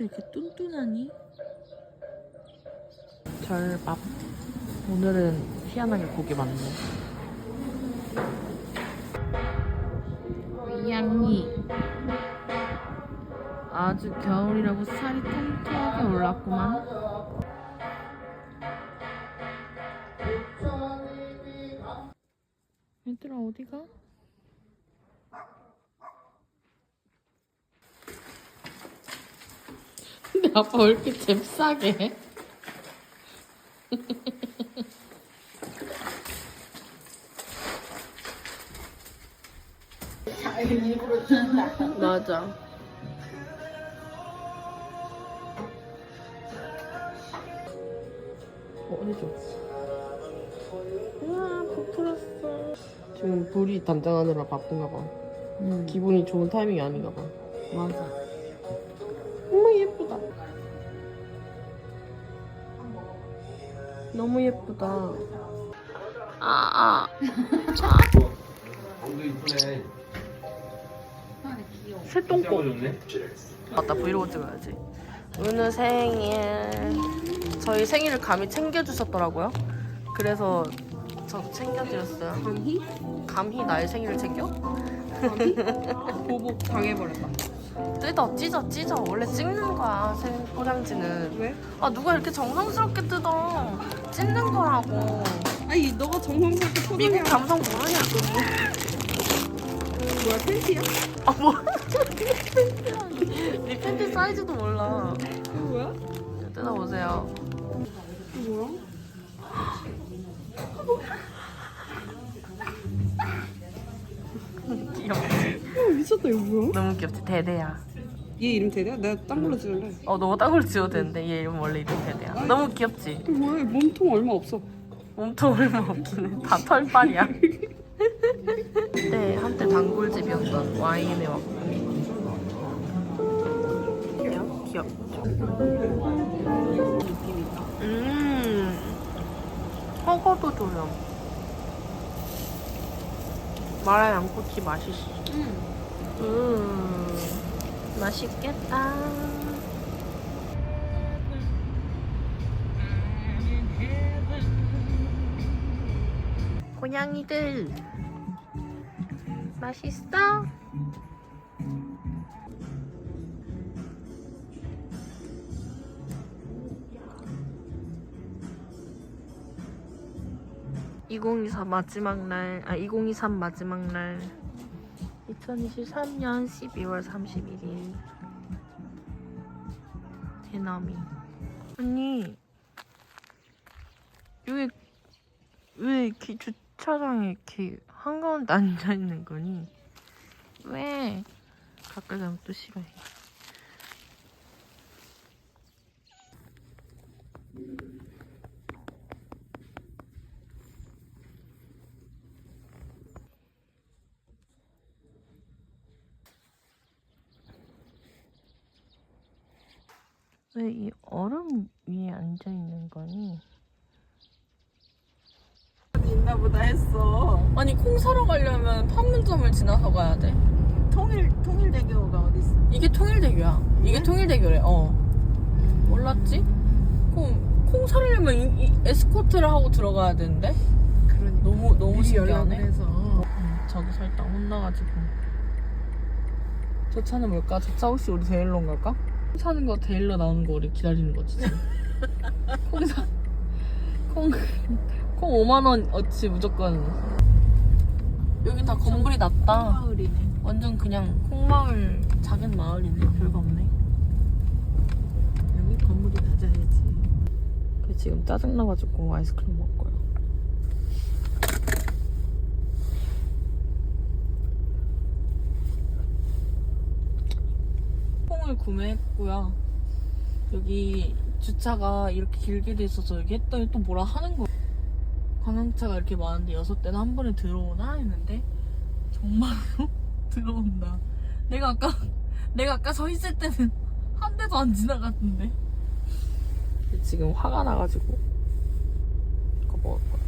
이렇게 뚠뚠하니? 절밥. 오늘은 희한하게 고기 많네. 양이 아주 겨울이라고 살이 통통하게 올랐구만. 얘들아 어디가? 근데 아빠 왜 이렇게 잽싸게 해? 맞아. 어, 어디 줘? 우와, 부풀었어. 지금 불이 단장하느라 바쁜가 봐. 응, 기분이 좋은 타이밍이 아닌가 봐. 맞아. 너무 예쁘다. 아, 아. 이쁘네. 새똥꼬. 맞다, 브이로그 찍어야지. 은우 생일. 저희 생일을 감히 챙겨주셨더라고요. 그래서 저도 챙겨드렸어요. 감히? 감히 나의 생일을 챙겨? 감히? 보복 당해버렸다. 뜯어, 찢어, 찢어. 원래 찍는 거야, 생일 포장지는. 왜? 아, 누가 이렇게 정성스럽게 뜯어. 찢는 거라고. 아니, 너가 정성스럽게 미국 포장해. 감성 모르냐고. 뭐야, 팬티야? 아, 뭐. 네 팬티 사이즈도 몰라. 이거 뭐야? 뜯어보세요. 이거 뭐야? 귀엽지? 어, 미쳤다, 이거 뭐야? 너무 귀엽지? 대대야. 얘 이름 대대야? 내가 딴 걸로 지을래. 어, 너가 딴걸 지어도 되는데 얘 이름 원래 이름 대대야. 너무 귀엽지? 이거 뭐야? 몸통 얼마 없어. 몸통 얼마 없긴 해. 다 털빨이야. 네, 한때 단골집이었던 와인에 왔고. 귀여워? 귀엽죠? 음, 줘요. 마라 양꼬치 맛있어. 음, 맛있겠다. 고양이들 맛있어? (2024) 마지막 날, 아, 2023 마지막 날, 2023년 12월 31일. 대나미. 언니, 여기 왜 이렇게 주차장에 이렇게 한가운데 앉아 있는 거니? 왜? 가까이 가면 또 싫어해. 왜 이 얼음 위에 앉아 있는 거니? 있나 보다 했어. 아니 콩 사러 가려면 판문점을 지나서 가야 돼. 통일, 통일대교가 어딨어? 이게 통일대교야. 이게 통일대교래. 어. 몰랐지? 콩, 콩 사려면 이, 이 에스코트를 하고 들어가야 되는데? 그러니까. 너무 너무 미리 연락을 신기하네. 해서. 응, 저기서 일단 혼나가지고. 저 차는 뭘까? 저 차 혹시 우리 데일러인 걸까? 콩 사는 거 데일러 나오는 거 우리 기다리는 거지. 지금. 콩 사. 콩. 콩 5만 원 어치 무조건. 여기 다 건물이 낮다. 마을이네. 완전 그냥 콩마을 작은 마을이네. 별거 없네. 여기 건물이 낮아야지. 그 지금 짜증 나가지고 아이스크림 먹을 거야. 콩을 구매했고요. 여기 주차가 이렇게 길게 돼 있어서 여기 했더니 또 뭐라 하는 거야. 관광차가 이렇게 많은데 여섯 대는 한 번에 들어오나 했는데 정말로 들어온다. 내가 아까 내가 아까 서 있을 때는 한 대도 안 지나갔는데. 지금 화가 나가지고 이거 먹을 거야.